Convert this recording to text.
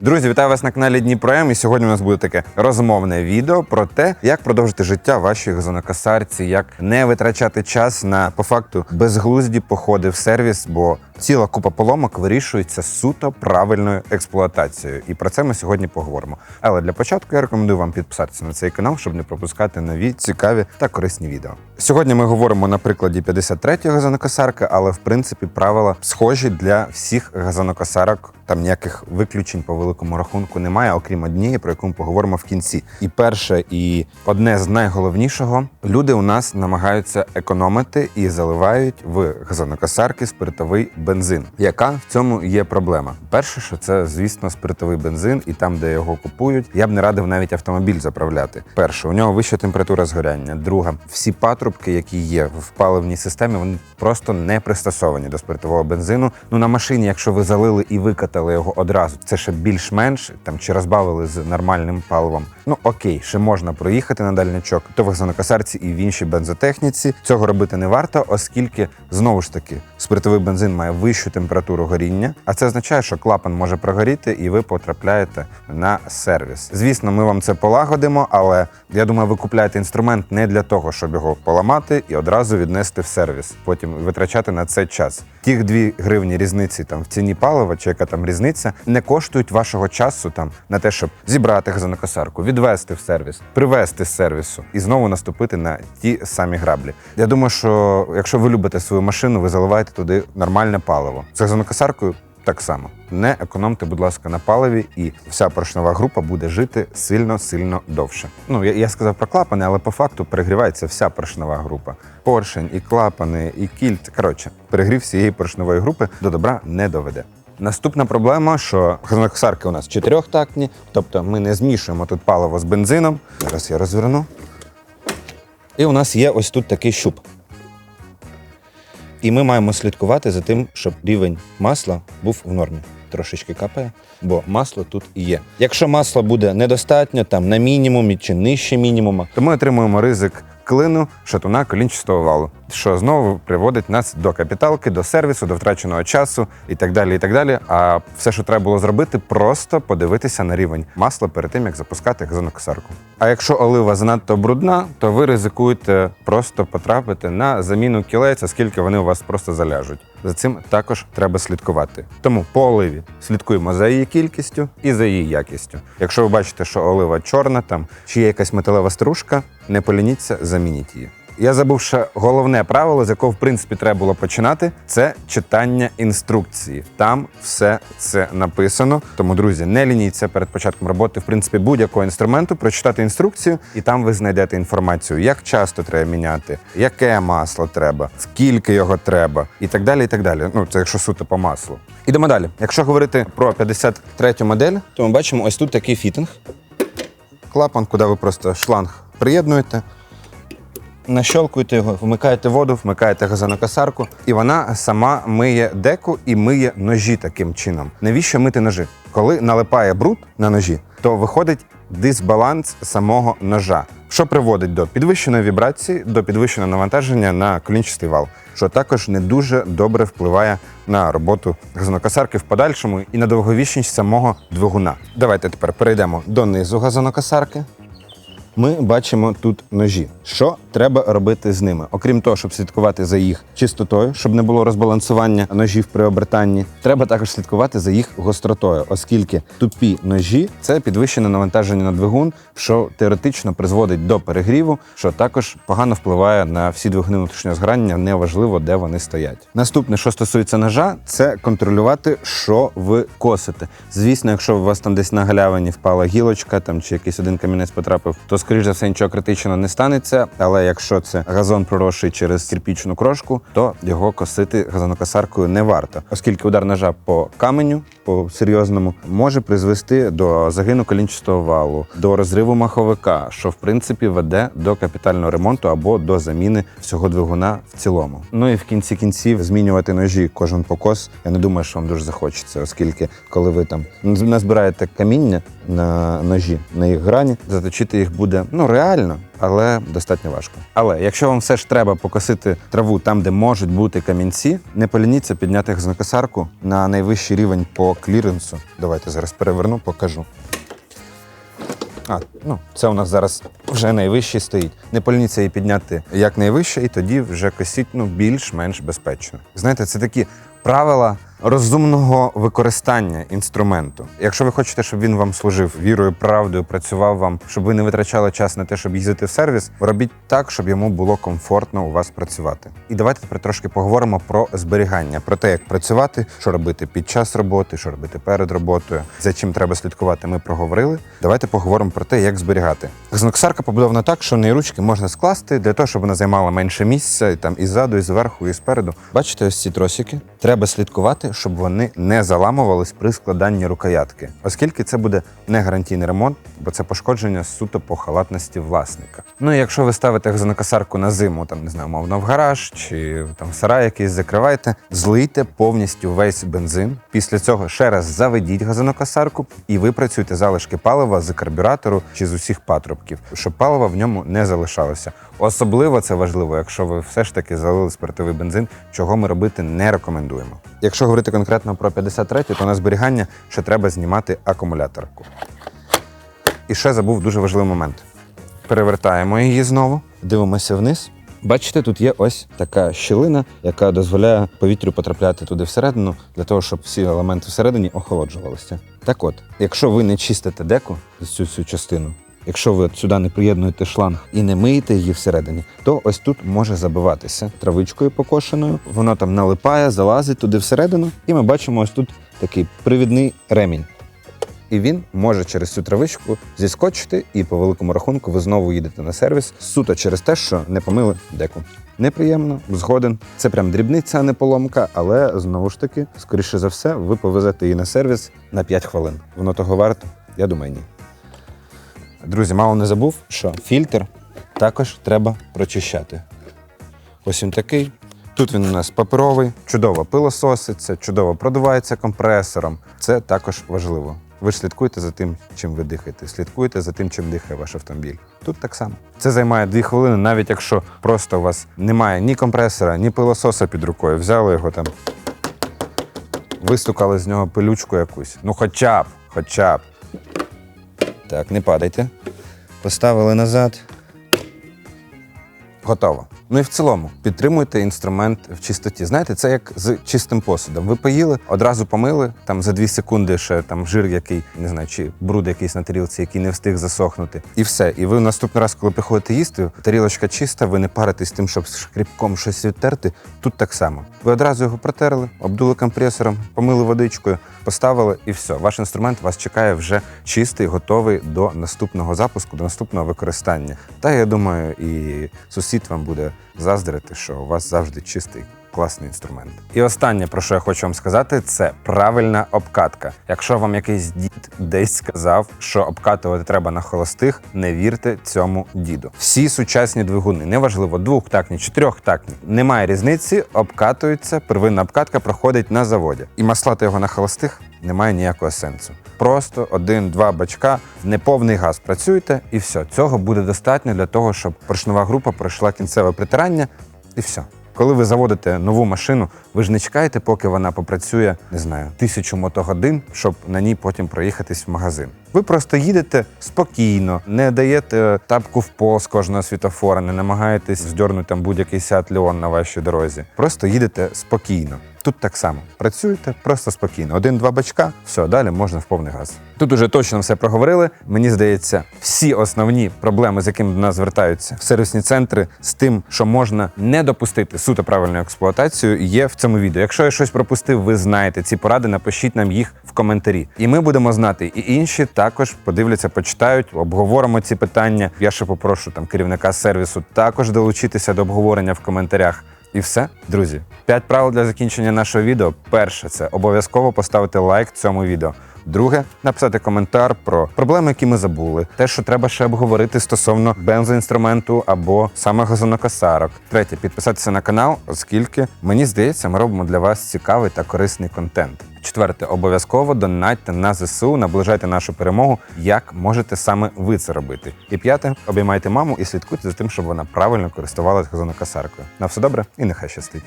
Друзі, вітаю вас на каналі Дніпром. І сьогодні у нас буде таке розмовне відео про те, як продовжити життя вашій газонокосарці, як не витрачати час на по факту безглузді походи в сервіс, бо ціла купа поломок вирішується суто правильною експлуатацією. І про це ми сьогодні поговоримо. Але для початку я рекомендую вам підписатися на цей канал, щоб не пропускати нові, цікаві та корисні відео. Сьогодні ми говоримо на прикладі 53-ї газонокосарки, але в принципі правила схожі для всіх газонокосарок. Там ніяких виключень по великому рахунку немає, окрім однієї, про яку ми поговоримо в кінці. І перше, і одне з найголовнішого, люди у нас намагаються економити і заливають в газонокосарки спиртовий бензин. Яка в цьому є проблема? Перше, що це, звісно, спиртовий бензин, і там, де його купують, я б не радив навіть автомобіль заправляти. Перше, у нього вища температура згоряння. Друга, всі патрубки, які є в паливній системі, вони просто не пристосовані до спиртового бензину. Ну на машині, якщо ви залили і викатали його одразу, це ще більш-менш там чи розбавили з нормальним паливом. Ну окей, ще можна проїхати на дальнячок, то в газонокосарці і в іншій бензотехніці. Цього робити не варто, оскільки знову ж таки спиртовий бензин має вищу температуру горіння, а це означає, що клапан може прогоріти, і ви потрапляєте на сервіс. Звісно, ми вам це полагодимо, але я думаю, ви купляєте інструмент не для того, щоб його поламати і одразу віднести в сервіс, потім витрачати на це час. Ті 2 гривні різниці там в ціні палива, чи яка там різниця, не коштують вашого часу там на те, щоб зібрати газонокосарку, відвести в сервіс, привезти з сервісу і знову наступити на ті самі граблі. Я думаю, що якщо ви любите свою машину, ви заливаєте туди нормальне паливо. З газонокосаркою так само. Не економте, будь ласка, на паливі, і вся поршнева група буде жити сильно-сильно довше. Ну я, я сказав про клапани, але по факту перегрівається вся поршнева група. Поршень, і клапани, і кільт. Коротше, перегрів всієї поршневої групи до добра не доведе. Наступна проблема, що газонокосарки у нас чотирьохтактні, тобто ми не змішуємо тут паливо з бензином. Зараз я розверну. І у нас є ось тут такий щуп. І ми маємо слідкувати за тим, щоб рівень масла був в нормі. Трошечки капає, бо масло тут і є. Якщо масла буде недостатньо, там на мінімумі чи нижче мінімума, то ми отримуємо ризик клину шатуна колінчастого валу, що знову приводить нас до капіталки, до сервісу, до втраченого часу і так далі. І так далі. А все, що треба було зробити, просто подивитися на рівень масла перед тим, як запускати газонокосарку. А якщо олива занадто брудна, то ви ризикуєте просто потрапити на заміну кілець, оскільки вони у вас просто заляжуть. За цим також треба слідкувати. Тому по оливі слідкуємо за її кількістю і за її якістю. Якщо ви бачите, що олива чорна там чи є якась металева стружка, не полініться, замініть її. Я забув ще головне правило, з якого в принципі треба було починати, це читання інструкції. Там все це написано. Тому, друзі, не лініться перед початком роботи, в принципі, будь-якого інструменту, прочитати інструкцію, і там ви знайдете інформацію, як часто треба міняти, яке масло треба, скільки його треба, і так далі. І так далі. Ну, це якщо суто по маслу. Ідемо далі. Якщо говорити про 53 модель, то ми бачимо ось тут такий фітинг. Клапан, куди ви просто шланг приєднуєте. Нащолкуєте його, вмикаєте воду, вмикаєте газонокосарку, і вона сама миє деку і миє ножі таким чином. Навіщо мити ножі? Коли налипає бруд на ножі, то виходить дисбаланс самого ножа, що приводить до підвищеної вібрації, до підвищеного навантаження на колінчастий вал, що також не дуже добре впливає на роботу газонокосарки в подальшому і на довговічність самого двигуна. Давайте тепер перейдемо до низу газонокосарки ми бачимо тут ножі. Що треба робити з ними? Окрім того, щоб слідкувати за їх чистотою, щоб не було розбалансування ножів при обертанні, треба також слідкувати за їх гостротою, оскільки тупі ножі це підвищене навантаження на двигун, що теоретично призводить до перегріву, що також погано впливає на всі двигуни внутрішнього згорання, неважливо, де вони стоять. Наступне, що стосується ножа, це контролювати, що ви косите. Звісно, якщо у вас там десь на галявині впала гілочка, там чи якийсь один камінець потрапив, то скоріш за все нічого критичного не станеться. Але якщо це газон проросший через кирпічну крошку, то його косити газонокосаркою не варто, оскільки удар ножа по каменю, по серйозному, може призвести до загину колінчастого валу, до розриву маховика, що в принципі веде до капітального ремонту або до заміни всього двигуна в цілому. Ну і в кінці кінців змінювати ножі кожен покос. Я не думаю, що вам дуже захочеться, оскільки коли ви там назбираєте каміння на ножі на їх грані, заточити їх буде буде ну реально, але достатньо важко. Але якщо вам все ж треба покосити траву там, де можуть бути камінці, не полініться підняти їх з накосарку на найвищий рівень по кліренсу. Давайте зараз переверну, покажу. А, ну, це у нас зараз вже найвищий стоїть. Не полініться її підняти як найвище, і тоді вже косіть ну, більш-менш безпечно. Знаєте, це такі правила розумного використання інструменту. Якщо ви хочете, щоб він вам служив вірою, правдою, працював вам, щоб ви не витрачали час на те, щоб їздити в сервіс, робіть так, щоб йому було комфортно у вас працювати. І давайте тепер трошки поговоримо про зберігання, про те, як працювати, що робити під час роботи, що робити перед роботою, за чим треба слідкувати. Ми проговорили. Давайте поговоримо про те, як зберігати. Гзноксарка побудована так, що неї ручки можна скласти для того, щоб вона займала менше місця і там і ззаду, і зверху, і спереду. Бачите, ось ці тросики. Треба слідкувати, щоб вони не заламувались при складанні рукоятки, оскільки це буде не гарантійний ремонт, бо це пошкодження суто по халатності власника. Ну і якщо ви ставите газонокосарку на зиму, там не знаю, мовно в гараж чи там в сарай якийсь закривайте, злийте повністю весь бензин. Після цього ще раз заведіть газонокосарку і випрацюйте залишки палива з карбюратору чи з усіх патрубків, щоб паливо в ньому не залишалося. Особливо це важливо, якщо ви все ж таки залили спиртовий бензин, чого ми робити не рекомендуємо. Якщо говорити конкретно про 53, то на зберігання ще треба знімати акумуляторку. І ще забув дуже важливий момент. Перевертаємо її знову, дивимося вниз. Бачите, тут є ось така щілина, яка дозволяє повітрю потрапляти туди всередину, для того, щоб всі елементи всередині охолоджувалися. Так от, якщо ви не чистите деку цю цю частину, якщо ви сюди не приєднуєте шланг і не миєте її всередині, то ось тут може забиватися травичкою покошеною. Воно там налипає, залазить туди всередину, і ми бачимо ось тут такий привідний ремінь. І він може через цю травичку зіскочити, і по великому рахунку ви знову їдете на сервіс суто через те, що не помили деку. Неприємно, згоден. Це прям дрібниця, а не поломка, але знову ж таки, скоріше за все, ви повезете її на сервіс на 5 хвилин. Воно того варто? Я думаю, ні. Друзі, мало не забув, що фільтр також треба прочищати. Ось він такий. Тут він у нас паперовий, чудово пилососиться, чудово продувається компресором. Це також важливо. Ви ж слідкуйте за тим, чим ви дихаєте, слідкуйте за тим, чим дихає ваш автомобіль. Тут так само. Це займає дві хвилини, навіть якщо просто у вас немає ні компресора, ні пилососа під рукою. Взяли його там, вистукали з нього пилючку якусь. Ну, хоча б, хоча б. Так, не падайте. Поставили назад. Готово. Ну і в цілому підтримуйте інструмент в чистоті. Знаєте, це як з чистим посудом. Ви поїли, одразу помили, там за дві секунди ще там жир, який не знаю, чи бруд якийсь на тарілці, який не встиг засохнути. І все. І ви наступний раз, коли приходите їсти, тарілочка чиста, ви не паритесь тим, щоб шкрібком щось відтерти. Тут так само. Ви одразу його протерли, обдули компресором, помили водичкою, поставили, і все. Ваш інструмент вас чекає вже чистий, готовий до наступного запуску, до наступного використання. Та я думаю, і сусід вам буде заздрити, що у вас завжди чистий. Класний інструмент. І останнє, про що я хочу вам сказати, це правильна обкатка. Якщо вам якийсь дід десь сказав, що обкатувати треба на холостих, не вірте цьому діду. Всі сучасні двигуни, неважливо, двохтактні, чотирьохтактні, немає різниці, обкатуються. Первинна обкатка проходить на заводі. І маслати його на холостих немає ніякого сенсу. Просто один-два бачка неповний газ працюєте, і все. Цього буде достатньо для того, щоб поршнева група пройшла кінцеве притирання, і все. Коли ви заводите нову машину, ви ж не чекаєте, поки вона попрацює, не знаю, тисячу мотогодин, щоб на ній потім проїхатись в магазин. Ви просто їдете спокійно, не даєте тапку в пол з кожного світофора, не намагаєтесь здьорнути там будь-який сят Леон на вашій дорозі. Просто їдете спокійно. Тут так само працюєте просто спокійно. Один-два бачка, все, далі можна в повний газ. Тут уже точно все проговорили. Мені здається, всі основні проблеми, з якими до нас звертаються в сервісні центри, з тим, що можна не допустити суто правильну експлуатацію, є в цьому відео. Якщо я щось пропустив, ви знаєте ці поради, напишіть нам їх в коментарі. І ми будемо знати, і інші також подивляться, почитають, обговоримо ці питання. Я ще попрошу там керівника сервісу також долучитися до обговорення в коментарях. І все, друзі. П'ять правил для закінчення нашого відео. Перше це обов'язково поставити лайк цьому відео. Друге написати коментар про проблеми, які ми забули, те, що треба ще обговорити стосовно бензоінструменту або саме газонокосарок. Третє підписатися на канал, оскільки мені здається, ми робимо для вас цікавий та корисний контент. Четверте, обов'язково донатьте на ЗСУ, наближайте нашу перемогу. Як можете саме ви це робити? І п'яте, обіймайте маму і слідкуйте за тим, щоб вона правильно користувалась газонокосаркою. На все добре і нехай щастить.